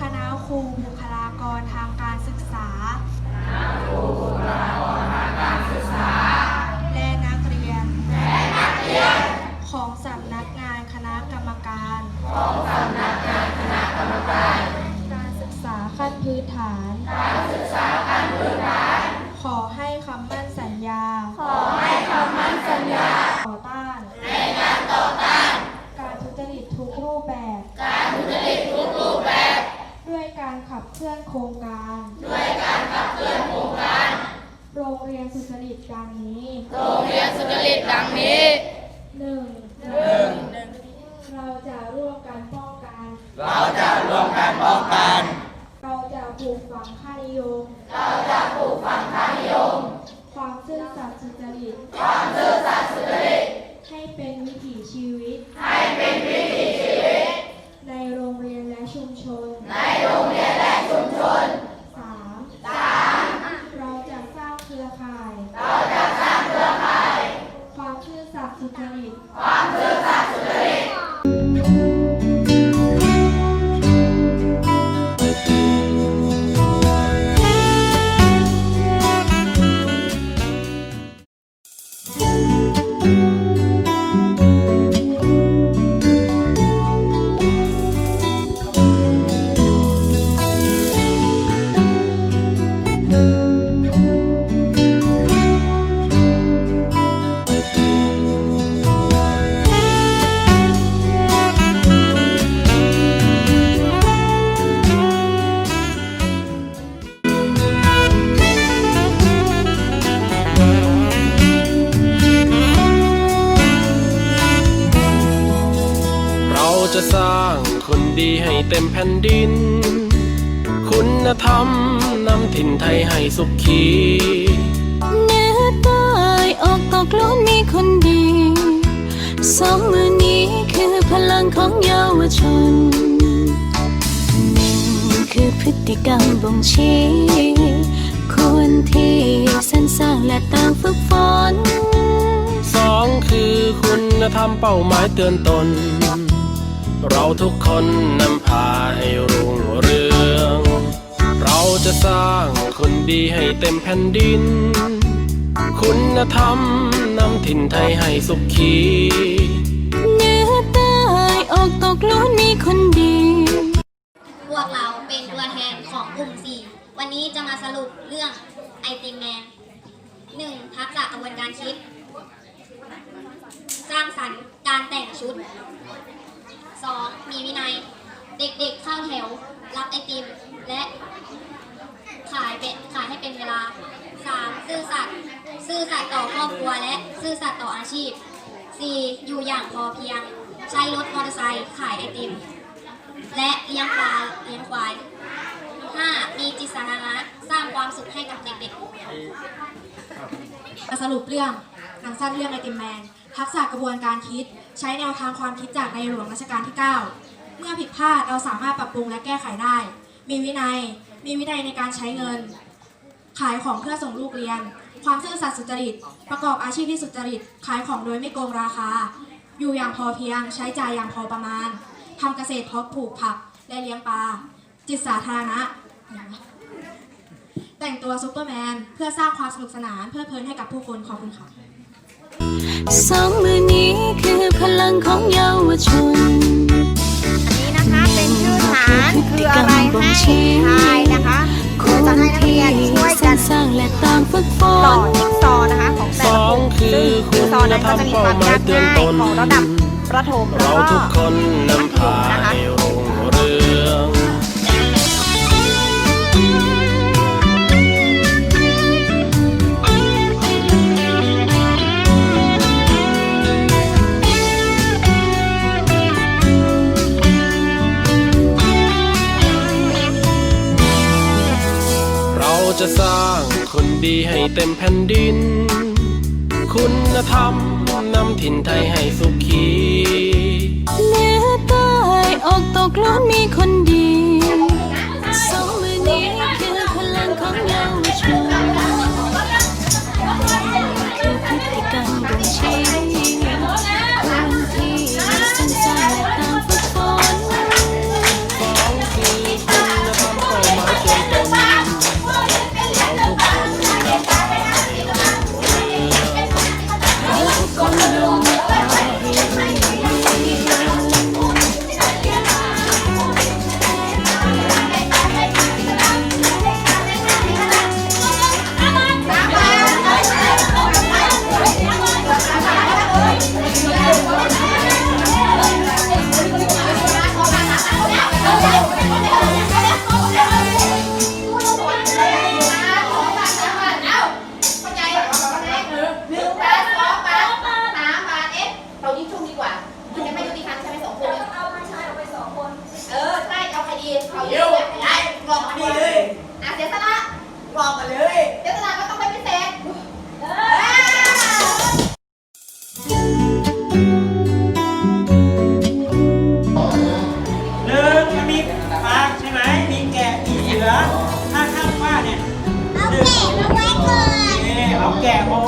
คณะครูบุคลากรทางการศึกษา และนักเรียน ของสำนักงานคณะกรรมการ การศึกษาขั้นพื้นฐานขอให้คำมั่นสัญญา ขอให้คำมั่นสัญญา ต่อต้าน ในการต่อต้าน การทุจริตทุกรูปแบบ การทุจริตทุกรูปแบบ ด้วยการขับเคลื่อนโครงการ ด้วยการขับเคลื่อนโครงการ โรงเรีย นสุจริตดังนี้ โรงเรียนสุจริตดังนี้หนึ่งหนึ่งเราจะร่วมกันป้องกัน เราจะร่วมกันป้องกัน เราจะปลูกฝังค่านิยม เราจะปลูกฝังค่านิยมความ ผ่นดิน คุณธรรมนำถิ่นไทยให้สุขีเหนื้อใต้ออกตกล้วนมีคนดี สองมือนี้คือพลังของเยาวชนหนึ่งคือพฤติกรรมบ่งชี้คนที่สรรสร้างและต่างฝึกฝนสองคือคุณธรรมเป้าหมายเตือนตน เราทุกคนนำพาให้รุ่งเรือง เราจะสร้างคนดีให้เต็มแผ่นดิน คุณธรรมนำถิ่นไทยให้สุขีเหนื้อใต้ออกตกล้นมีคนดี พวกเราเป็นตัวแทนของกลุ่ม 4 วันนี้จะมาสรุปเรื่องไอติมแมน 1. ทักษะกระบวนการคิด สร้างสรรค์การแต่งชุด 2. มีวินัย เด็กๆเข้าแถว รับไอติม และขายเป็นขายให้เป็นเวลา 3. ซื่อสัตย์ซื่อสัตย์ต่อครอบครัวและซื่อสัตย์ต่ออาชีพ 4. อยู่อย่างพอเพียง ใช้รถมอเตอร์ไซค์ขายไอติม และเลี้ยงปลาเลี้ยงควาย 5. มีจิตสาธารณะสร้างความสุขให้กับเด็กๆสรุปเรื่องหนังสั้นเรื่องไอติมแมน ทักษะกระบวนการคิด ใช้แนวทางความคิดจากในหลวงรัชกาลที่ 9 เมื่อผิดพลาดเราสามารถปรับปรุงและแก้ไขได้ มีวินัย มีวินัยในการใช้เงิน ขายของเพื่อส่งลูกเรียน ความซื่อสัตย์สุจริต ประกอบอาชีพที่สุจริต ขายของโดยไม่โกงราคา อยู่อย่างพอเพียง ใช้จ่ายอย่างพอประมาณทำเกษตรเพาะปลูกผักและเลี้ยงปลา จิตสาธารณะ แต่งตัวซูเปอร์แมน เพื่อสร้างความสนุกสนานเพื่อเพลินให้กับผู้คนขอบคุณค่ะ สองมือนี้คือพลังของเยาวชนอันนี้นะคะเป็นชื่อฐานคืออะไรให้ทายนะคะครูจะให้นักเรียนช่วยกันสร้างและตามฝึกฝต่อนจิ๊กซอว์นะคะของแต่สละอกงลุ่มคืซึ่องคุจิ๊กณซอว์นั้นธรก็รมจะมีคเป้าวามหมายยากเตือนง่ายตนของระดับประถมแล้วเราก็ทุกคนนำพานะคะ จะสร้างคนดีให้เต็มแผ่นดิน คุณธรรมนำถิ่นไทยให้สุขีเหนือใต้ออกตกล้วนมีคนดีสองมือนี้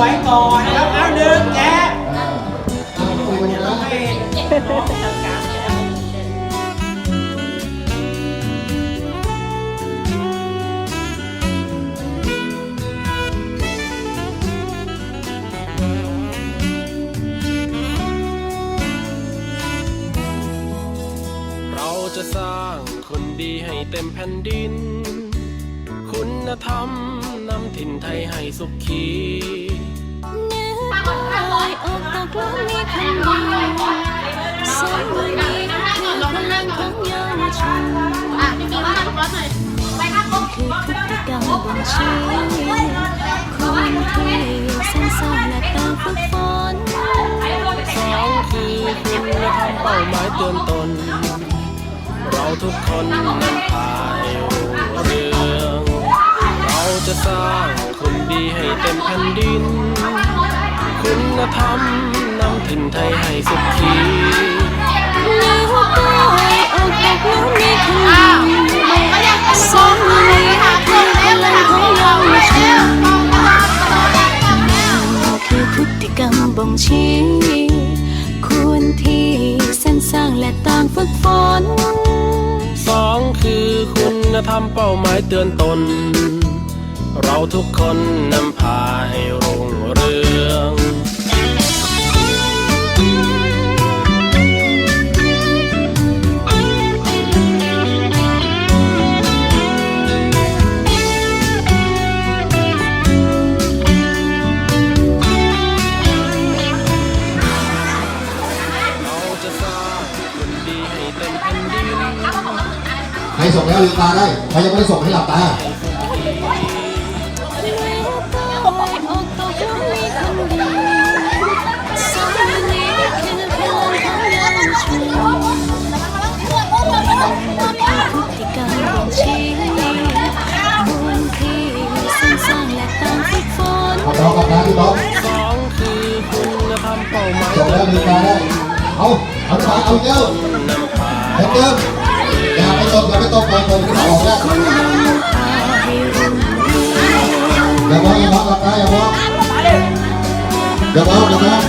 ไว้ก่อนนะครับเอาหนึ่งแกะเดี๋ยวเราให้น้องจัดแกะเราจะสร้างคนดีให้เต็มแผ่นดิน คุณธรรม ถิ่นไทยให้สุขีเนื้อตายออกตกล้มมีคนดีสองมือนี้คือพลังของเยาวชนคือพฤติกรรมบ่งชี้คนที่สร้างสรรค์และการฝึกฝนสองคือคุณธรรมเป้าหมายเตือนตน เราทุกคนนำพา จะสร้างคนดีให้เต็มแผ่นดิน คุณธรรมนำถิ่นไทยให้สุขีเนื้อตายออกตกล้มมีคนดีสองมือนี้คือพลังของเยาวชนคือพฤติกรรมบ่งชี้ควรที่สรรสร้างและต่างฝึกฝนสองคือคุณธรรมเป้าหมายเตือนตน เราทุกคนนำพาให้รุ่งเรืองเราจะสร้างคนดีให้เต็มแผ่นดินใครส่งแล้วลืมตาได้ ใครยังไม่ได้ส่งให้หลับตา อาน้องกับน้าพี่น้องสองคือคุณธรรมเป้าหมายส่งแล้วลืมตาได้เอาเอาไปเอาเจ้านำพาเดิมเดิมอย่าไปตกอย่าไปตกเลยคนที่ออกแล้วคนนำพาให้รุ่งเรืองอย่ามองอย่ามองหลับตาอย่ามองอย่ามองอย่ามอง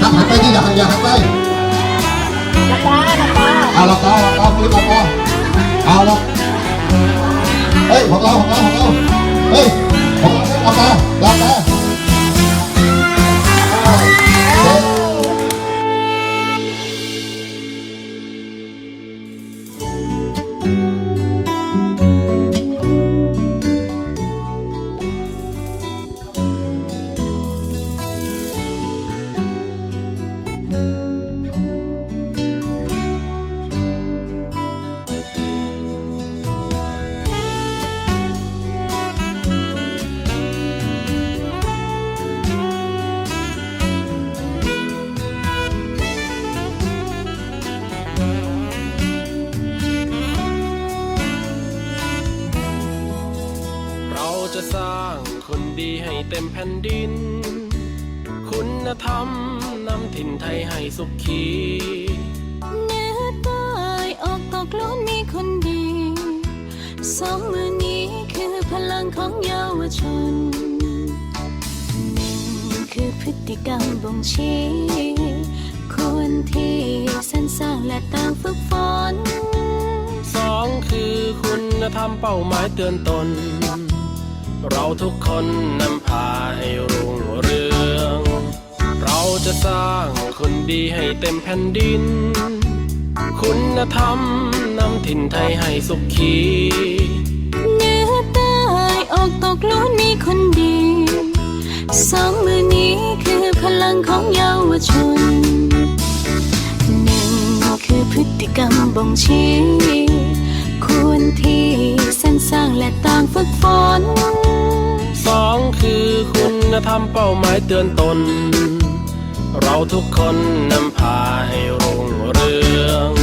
ถ้าหันไปที่อย่าหันอย่าหันไปหลับตาหลับตาเอาหลับตาหลับตาฟื้นหลับตาเอาละเฮ้ยของเราของเราของเราเฮ้ย ของเผ่นดิน คุณธรรมนำถิ่นไทยให้สุขีเนื้อตายออกตกล้มมีคนดี สองมือนี้คือพลังของเยาวชนหนึ่งคือพฤติกรรมบ่งชี้ควรที่สรรสร้างและต่างฝึกฝนสองคือคุณธรรมเป้าหมายเตือนตน เราทุกคนนำพาให้รุ่งเรือง เราจะสร้างคนดีให้เต็มแผ่นดิน คุณธรรมนำถิ่นไทยให้สุขีเนื้อตายออกตกล้นมีคนดี สองมือนี้คือพลังของเยาวชนหนึ่งคือพฤติกรรมบ่งชี้ควรที่สรรสร้างและต่างฝึกฝน คุณธรรมเป้าหมายเตือนตน เราทุกคนนำพาให้รุ่งเรือง